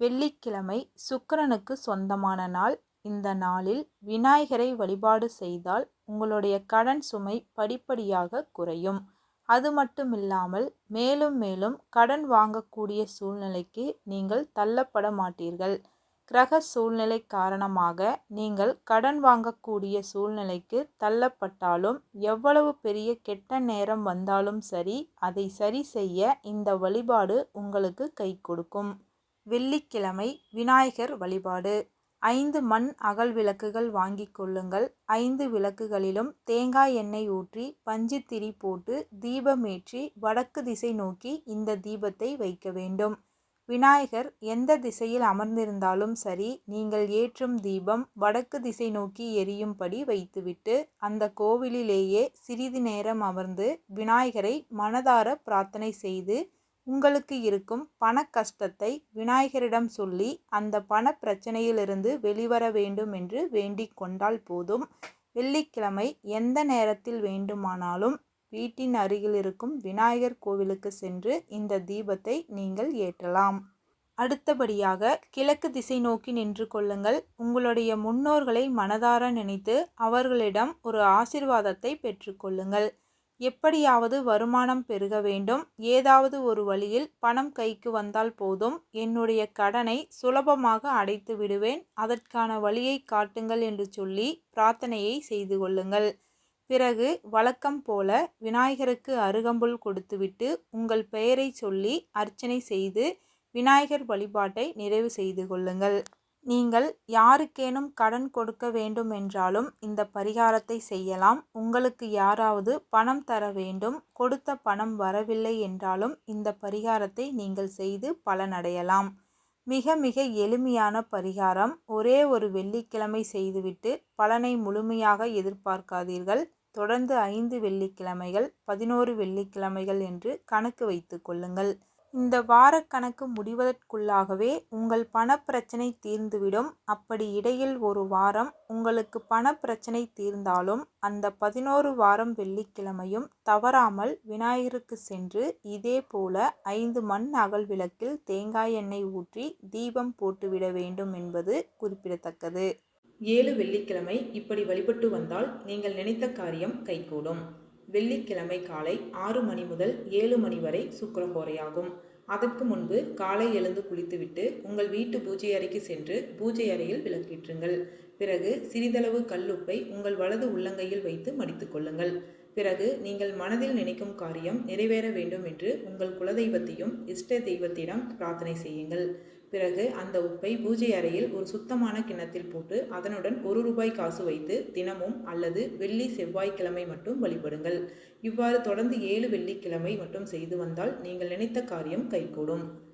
வெள்ளிக்கிழமை சுக்கிரனுக்கு சொந்தமான நாள். இந்த நாளில் விநாயகரை வழிபாடு செய்தால் உங்களுடைய கடன் சுமை படிப்படியாக குறையும். அது மட்டுமில்லாமல் மேலும் மேலும் கடன் வாங்கக்கூடிய சூழ்நிலைக்கு நீங்கள் தள்ளப்பட மாட்டீர்கள். கிரக சூழ்நிலை காரணமாக நீங்கள் கடன் வாங்கக்கூடிய சூழ்நிலைக்கு தள்ளப்பட்டாலும் எவ்வளவு பெரிய கெட்ட நேரம் வந்தாலும் சரி அதை சரி செய்ய இந்த வழிபாடு உங்களுக்கு கை கொடுக்கும். வெள்ளிக்கிழமை விநாயகர் வழிபாடு. ஐந்து மண் அகல் விளக்குகள் வாங்கி கொள்ளுங்கள். ஐந்து விளக்குகளிலும் தேங்காய் எண்ணெய் ஊற்றி பஞ்சுத்திரி போட்டு தீபமேற்றி வடக்கு திசை நோக்கி இந்த தீபத்தை வைக்க வேண்டும். விநாயகர் எந்த திசையில் அமர்ந்திருந்தாலும் சரி நீங்கள் ஏற்றும் தீபம் வடக்கு திசை நோக்கி எரியும்படி வைத்துவிட்டு அந்த கோவிலிலேயே சிறிது நேரம் அமர்ந்து விநாயகரை மனதார பிரார்த்தனை செய்து உங்களுக்கு இருக்கும் பண கஷ்டத்தை விநாயகரிடம் சொல்லி அந்த பண பிரச்சனையிலிருந்து வெளிவர வேண்டும் என்று வேண்டிக் கொண்டால் போதும். வெள்ளிக்கிழமை எந்த நேரத்தில் வேண்டுமானாலும் வீட்டின் அருகில் இருக்கும் விநாயகர் கோவிலுக்கு சென்று இந்த தீபத்தை நீங்கள் ஏற்றலாம். அடுத்தபடியாக கிழக்கு திசை நோக்கி நின்று கொள்ளுங்கள். உங்களுடைய முன்னோர்களை மனதார நினைத்து அவர்களிடம் ஒரு ஆசிர்வாதத்தை பெற்றுக்கொள்ளுங்கள் எப்படியாவது வருமானம் பெருக வேண்டும். ஏதாவது ஒரு வழியில் பணம் கைக்கு வந்தால் போதும். என்னுடைய கடனை சுலபமாக அடைத்து விடுவேன். அதற்கான வழியை காட்டுங்கள் என்று சொல்லி பிரார்த்தனையை செய்து கொள்ளுங்கள். பிறகு வழக்கம் போல விநாயகருக்கு அருகம்புல் கொடுத்துவிட்டு உங்கள் பெயரை சொல்லி அர்ச்சனை செய்து விநாயகர் வழிபாட்டை நிறைவு செய்து கொள்ளுங்கள். நீங்கள் யாருக்கேனும் கடன் கொடுக்க வேண்டும் என்றாலும் இந்த பரிகாரத்தை செய்யலாம். உங்களுக்கு யாராவது பணம் தர வேண்டும். கொடுத்த பணம் வரவில்லை என்றாலும் இந்த பரிகாரத்தை நீங்கள் செய்து பலனடையலாம். மிக மிக எளிமையான பரிகாரம். ஒரே ஒரு வெள்ளிக்கிழமை செய்துவிட்டு பலனை முழுமையாக எதிர்பார்க்காதீர்கள். தொடர்ந்து ஐந்து வெள்ளிக்கிழமைகள் பதினோரு வெள்ளிக்கிழமைகள் என்று கணக்கு வைத்து கொள்ளுங்கள். இந்த வாரக்கணக்கு முடிவதற்குள்ளாகவே உங்கள் பணப்பிரச்சனை தீர்ந்துவிடும். அப்படி இடையில் ஒரு வாரம் உங்களுக்கு பணப்பிரச்சனை தீர்ந்தாலும் அந்த பதினோரு வாரம் வெள்ளிக்கிழமையும் தவறாமல் விநாயகருக்கு சென்று இதே போல ஐந்து மண் அகல் விளக்கில் தேங்காய் எண்ணெய் ஊற்றி தீபம் போட்டுவிட வேண்டும் என்பது குறிப்பிடத்தக்கது. ஏழு வெள்ளிக்கிழமை இப்படி வழிபட்டு வந்தால் நீங்கள் நினைத்த காரியம் கைகூடும். வெள்ளிக்கிழமை காலை ஆறு மணி முதல் ஏழு மணி வரை சுக்கரஹோரையாகும் அதற்கு முன்பு காலை எழுந்து குளித்துவிட்டு உங்கள் வீட்டு பூஜை அறைக்கு சென்று பூஜை அறையில் விளக்கேற்றுங்கள். பிறகு சிறிதளவு கல்லுப்பை உங்கள் வலது உள்ளங்கையில் வைத்து மடித்து கொள்ளுங்கள். பிறகு நீங்கள் மனதில் நினைக்கும் காரியம் நிறைவேற வேண்டும் என்று உங்கள் குலதெய்வத்தையும் இஷ்ட தெய்வத்திடம் பிரார்த்தனை செய்யுங்கள். பிறகு அந்த உப்பை பூஜை அறையில் ஒரு சுத்தமான கிண்ணத்தில் போட்டு அதனுடன் ஒரு ரூபாய் காசு வைத்து தினமும் அல்லது வெள்ளி செவ்வாய்க்கிழமை மட்டும் வழிபடுங்கள். இவ்வாறு தொடர்ந்து ஏழு வெள்ளிக்கிழமை மட்டும் செய்து வந்தால் நீங்கள் நினைத்த காரியம் கைகூடும்.